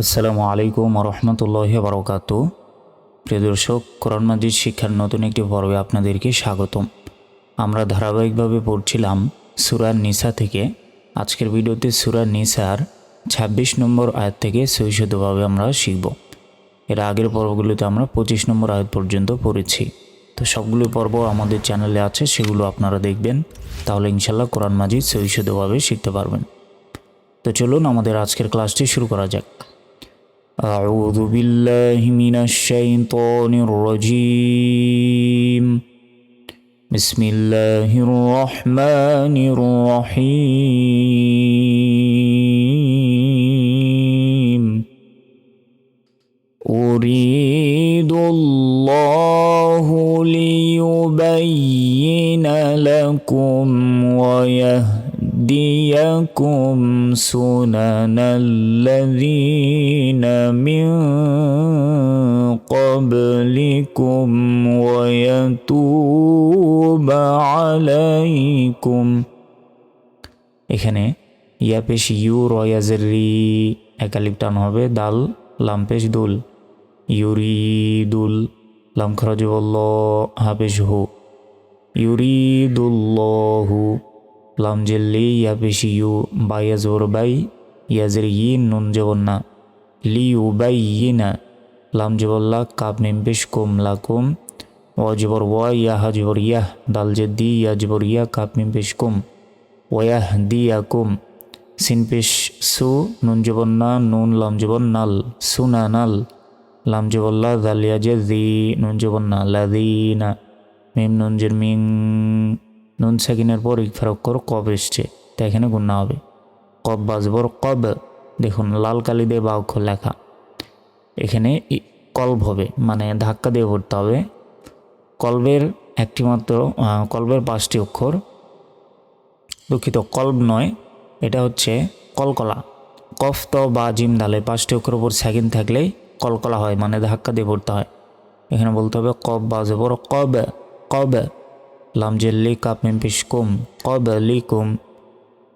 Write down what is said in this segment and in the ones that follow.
আসসালামু আলাইকুম রহমতুল্লাহ বারকাত প্রিয় দর্শক, কোরআন মাজিদ শিক্ষার নতুন একটি পর্বে আপনাদেরকে স্বাগতম। আমরা ধারাবাহিকভাবে পড়ছিলাম সুরার নিসা থেকে। আজকের ভিডিওতে সুরার নিসার ২৬ নম্বর আয়াত থেকে সৈশুদ্ধভাবে আমরা শিখব। এর আগের পর্বগুলোতে আমরা পঁচিশ নম্বর আয়াত পর্যন্ত পড়েছি। তো সবগুলো পর্ব আমাদের চ্যানেলে আছে, সেগুলো আপনারা দেখবেন। তাহলে ইনশাল্লাহ কোরআন মাজিদ সৈশুদ্ধভাবে শিখতে পারবেন। তো চলুন আমাদের আজকের ক্লাসটি শুরু করা যাক। أعوذ بالله من الشيطان الرجيم. بسم الله الرحمن الرحيم. أريد الله ليبين لكم ويهديكم سنن الذين قبلكم ويتوب عليكم এখানে ইয়া পেশ ইউ রয়াজের রি একালিপ টান হবে দাল লাম পেশ দুল ইউরিদুল লাম খরজ বলল হাফেশ হু ইউরিদুল্লহু লাম জেল্লি ইয়া পেশ ইউ বাই জোর বাই ইয়াজের ই নুন জবন্না লি ইউ বাই লাম জবল্লা কাপ মিম পেশ কুম লাকুম ওয়াজবর ওয়া ইয়া হাজবর ইয়াহ দাল জেদ্দি ইয়াজবর ইয়া কাপ মিম কুম। ওয়াহ দি দিয়াকুম সিন পেশ সু, নুন জবন্না নুন লাম জবন নাল সুনা নাল। লাম জবল্লা দালিয়া যে দি, নুন জবন্না লাদিনা মিম, নুন জের মিং। নুন সেকিনের পর ইকফার অক্ষর কব এসছে। তাই এখানে গুণা হবে। কব বাজবর কব, দেখুন, লাল কালি দিয়ে বা অক্ষর লেখা। এখানে কলব হবে মানে ধাক্কা দিয়ে পড়তে হবে। কলবের একটি মাত্র কলবের পাঁচটি অক্ষর। দুঃখিত কল্ব নয়, এটা হচ্ছে কলকলা। কফ, ত, বা, জিম দালে পাঁচটি অক্ষর উপর সেকেন্ড থাকলেই কলকলা হয় মানে ধাক্কা দিয়ে পড়তে হয়। এখানে বলতে হবে কব বা জবর, কব কব, লাম জেল্লি কাপ মিম পিস কুম, কব লি কুম,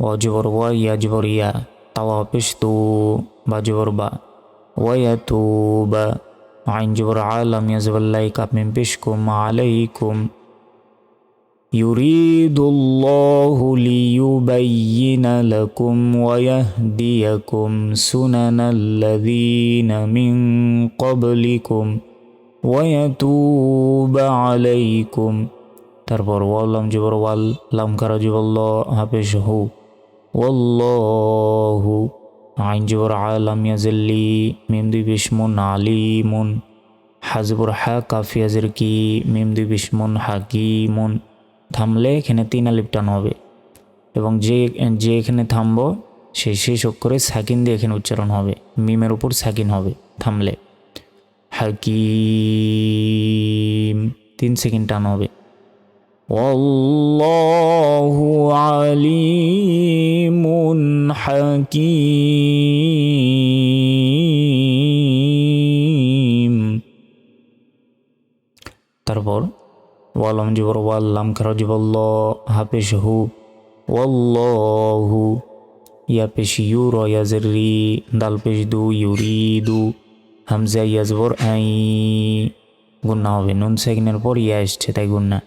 ও জবর ওয়া ইয়া জবর ইয়া, তাওয়া পিস তু, বা জবর বা। ওয়া তু বা আইন জবর আলাম ইয়া জবর লাই কাপ মিম পিস কুম আলাইকুম يريد الله ليبين لكم ويهديكم سنن الذين من قبلكم ويتوب عليكم তারপর ওয়াল্লাম জবর ওয়াল লাম কারা জবল্ল হাফেজ হু ওয়াল্লাহু আইন জবর আলাম ইয়াজল্লি মিম দুই বিসমুন আলিমুন। হাজবুর হা কাফিয়াজের কি মিম দুই বিসমুন হাকিমুন। থামলে এখানে তিন আলিপ টান হবে। এবং যে যে এখানে থামবো সেই শেষ অক্ষরে সাকিন দিয়ে এখানে উচ্চারণ হবে। মিমের উপর সাকিন হবে। থামলে। হাকিম। তিন সেকেন্ড টান হবে। والله عليم حكيم তারপর ওয়ালাম জবর ওয়াল্লাম খারা জবল্ল হাফেশ হু ওয়াল্লাহু ইয়া পেশ ইউ র ইয়াজের রি দাল পেশ দু ইউরিদু হামজা ইয়াজবর আই গুন্না হবে নুন সেকেন্ডের পর ইয়া এসছে তাই গুন্না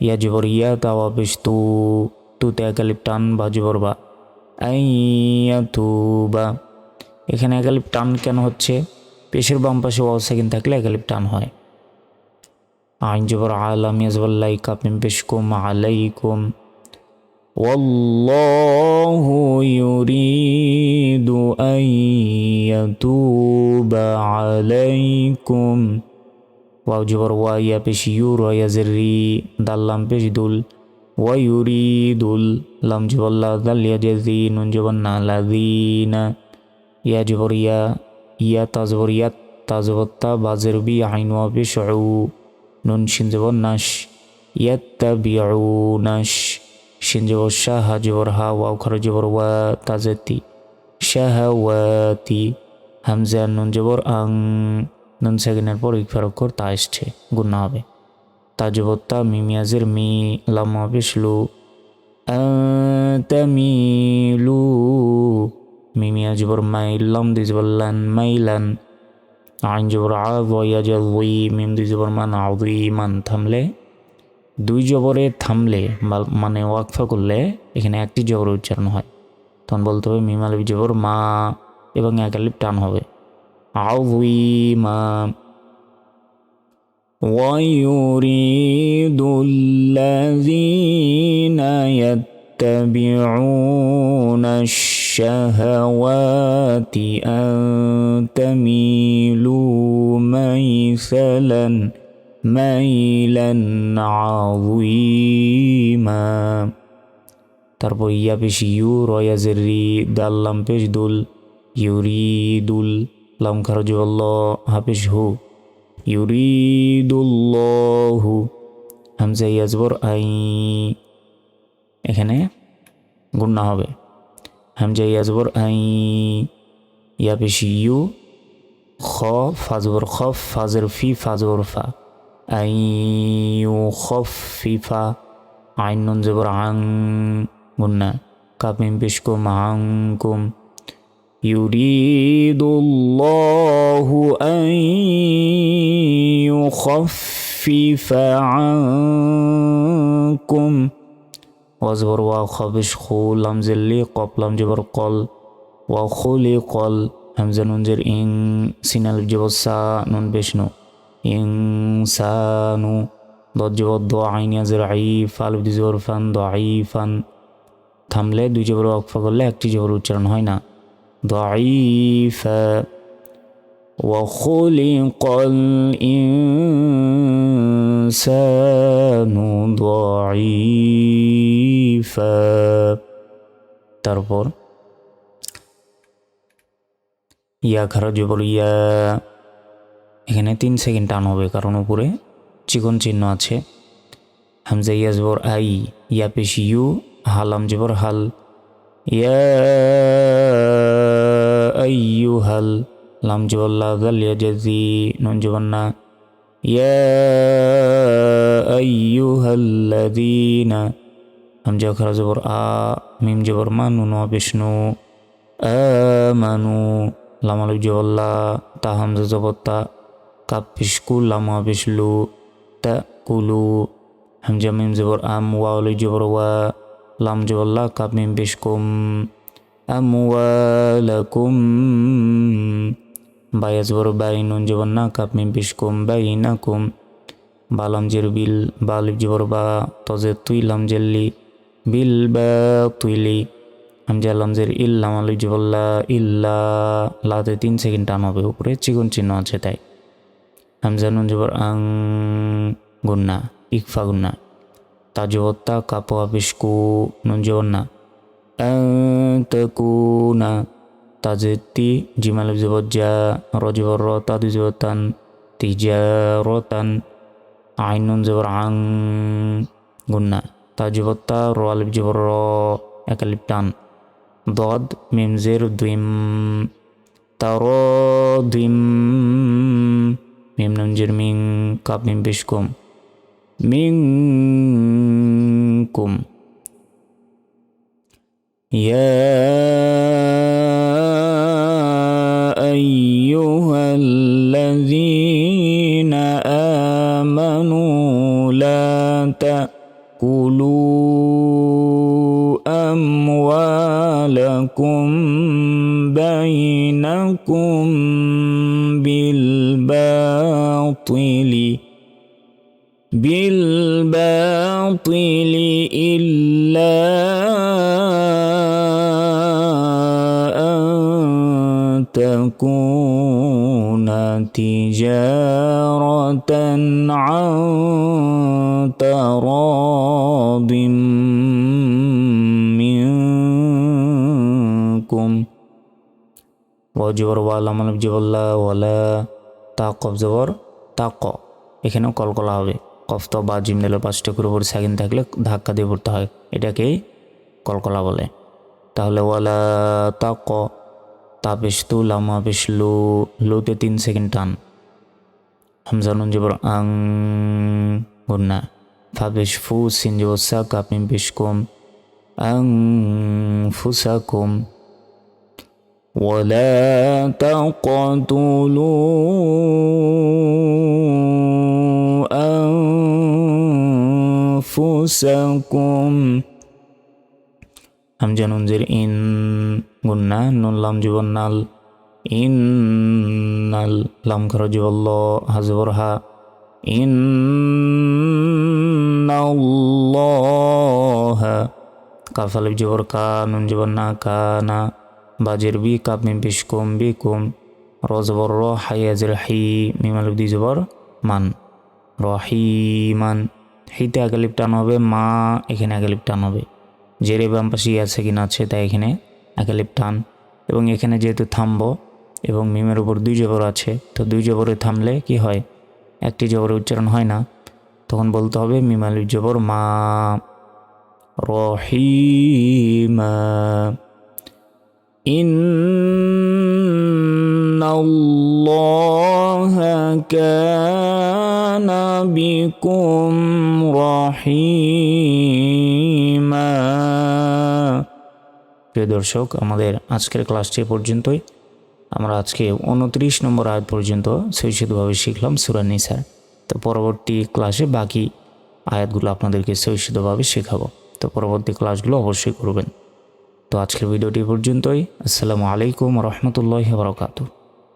ইয়া জবর ইয়া তাওয়া পেশ তু তুতে একালিপ টান বা জবর বা আই ইয়া তু বা এখানে একালিপ টান কেন হচ্ছে পেশের বাম পাশে ওয়াও সেকেন্ড থাকলে একালিপ টান হয় আইন জবর আলাম ইয়াজবাল্লাই কাপিম পেশকুম আলাইকুম والله يريد أن يتوب عليكم واو جبر وا یا پیش یور و یا زری دال لام پیش دول و یوری دول لام جبر لا دال یا جزی نون جبر نا لذین یا جبر یا یا تازبر یا تازبر تا بازر بی عین و پیش عو نون شن جبر ناش يتبعونش شن جبر شاه جبر ها واو خر جبر وا تازتی شهواتي همزة نون جبر أن নুন সেকেন্ডের পর ইকফার অক্ষর তা এসছে, গুণা হবে। তা তাজবত্তা মিমিয়াজের মি লাম্মা পেশলু আ তামিলু মিমিয়া জবর লাম লান মাইলান। আইন জবর আ বয়া জবই মিম দুই জবর মান আউই মান থামলে। দুই জবরে থামলে মানে ওয়াকফা করলে, এখানে একটি জবর উচ্চারণ হয়। তখন বলতে হবে মিম আলিফ জবর মা, এবং এক আলিফ টান হবে। আউই মা ويريد الذين يتبعون الشهوات أن تميلوا ميسلا ميلا عظيما তারপর ইয়া পেশ ইউ রয়াজের রি দাল্লাম পেশ দুল ইউরিদুল লাম খারজ হাফিজ হু ইউরিদুল্লাহু হামজা ইয়াজবর আই। এখানে গুন্না হবে। হামজা ইয়াজবর আই। ইয়া পেশি ইউ খ ফাজবর খফ ফাজর ফি ফাজবর ফা। আই ইউ খফ ফি ফা। আইন নুন জবর আং। গুন্না কাপিম পেশ কুম আং কুম। يريد الله أن يخفف عنكم واصبر وخبش خو لمز اللي قبل جبر قل وخلق همزة ننجر إن سين الجبر سا نون بشنو إنسان ضد جبر ضعين يزرعي فالف دي জবর ফান ضعيفا থামলে দুই জবর ওয়াকফা করলে একটি জবর উচ্চারণ হয় না ضعيفا وخلق الإنسان ضعيفا তারপর ইয়া খারা জবর ইয়া এখানে তিন সেকেন্ড টান হবে কারণ উপরে চিকন চিহ্ন আছে হামজা ইয়া জবর আই ইয়া পেশ ইউ হালাম জবর হাল ইয়া জবল্লা গাল ইয়াজাজি নুন জবান্না। ইয়া আইয়ুহাল্লাযীনা। হামজা খারা জবর আ, মিম জবর মা, নুন বিষ্ণু। আমানু। লাম আলিফ জবল্লা তা হামজা জবর তা। কাপ পিশকু লাম বিশলু তা কুলু। হামজা মিম জবর আম, ওয়া আলিফ জবর ওয়া। লাম জবল্লা কাপ মিম বিশকুম أموالكم বায়াজবর বাইনুন জবর না কাপ মিম পিসকুম বাইনাকুম বালাম জের বিল বালিব জবর বা তজে তুইলাম জেল্লি বিল বা তুইলি হামজা লামজের ইল্লাম আলিব জবল্লা ইল্লা লাতে তিন সেকেন্ড টান হবে উপরে চিকন চিহ্ন আছে তাই হামজা নুন জবর আং গুন্না ইকফা গুন্না তাজবত্তা কাপ আপিসকু নুন জবর না أن تكون تزتي جمال بزبط جاء رجب الرطة بزبطا تجارة عين زبر عن قلنا تجبطة روالب جبر أكلبتان ضاد ميم زير دويم تراضيم ميم ننجر من قاب من بشكم منكم يا ايها الذين امنوا لا تاكلوا اموالكم بينكم بالباطل بالباطل الا تجارة عن تراض منكم وجبر ওয়ালা মানে জবল্লা ওয়ালা তা কব জবর তা ক এখানেও কলকলা হবে কফত বা জিম দিলে পাঁচটা করে উপর সেকেন্ড থাকলে ধাক্কা দিয়ে পড়তে হয় এটাকেই কলকলা বলে তাহলে ওয়ালা তা ক তা পেশ তু লামা পেশ লু লুতে তিন সেকেন্ড টান হামজানুন জবর আং গুন্না ফা পেশ ফু সিন জবর সা কাপিম পেশ কুম আং ফুসা কুম ولا تقتلوا أنفسكم হামজা নুনজের ইন গুন্না নুন লাম জীবন নাল, ইন নাল লাম খর জীবল্ল হাজবর হা, ইন কাফ আলিফ জবর কা, নুন জীবন না, কা না বাজের বি, কাপ মিম পেশ কুম, বি কুম, র জবর র হাই আজের হি, মিম আলিফ দি জবর মান রহিমান হিতে আগালিপ টান হবে, মা এখানে আগালিপ টান হবে। জেরে বাম পাশে আছে কিনা আছে তাই এখানে একালিপ টান এবং এখানে যেহেতু থামবো এবং মিমের উপর দুই জবর আছে তো দুই জবরে থামলে কি হয় একটি জবরে উচ্চারণ হয় না তখন বলতে হবে মিম আলিফ জবর মা রহিমা إن الله كان بكم رحيما প্রিয় দর্শক, আমাদের আজকের ক্লাসটি পর্যন্তই। আমরা আজকে উনত্রিশ নম্বর আয়াত পর্যন্ত সৈষিতভাবে শিখলাম সুরানি স্যার তো পরবর্তী ক্লাসে বাকি আয়াতগুলো আপনাদেরকে সৈষিতভাবে শেখাবো। তো পরবর্তী ক্লাসগুলো অবশ্যই করবেন। তো আজকের ভিডিওটি পর্যন্তই। আসসালামু আলাইকুম রহমতুল্লাহ বরকাতু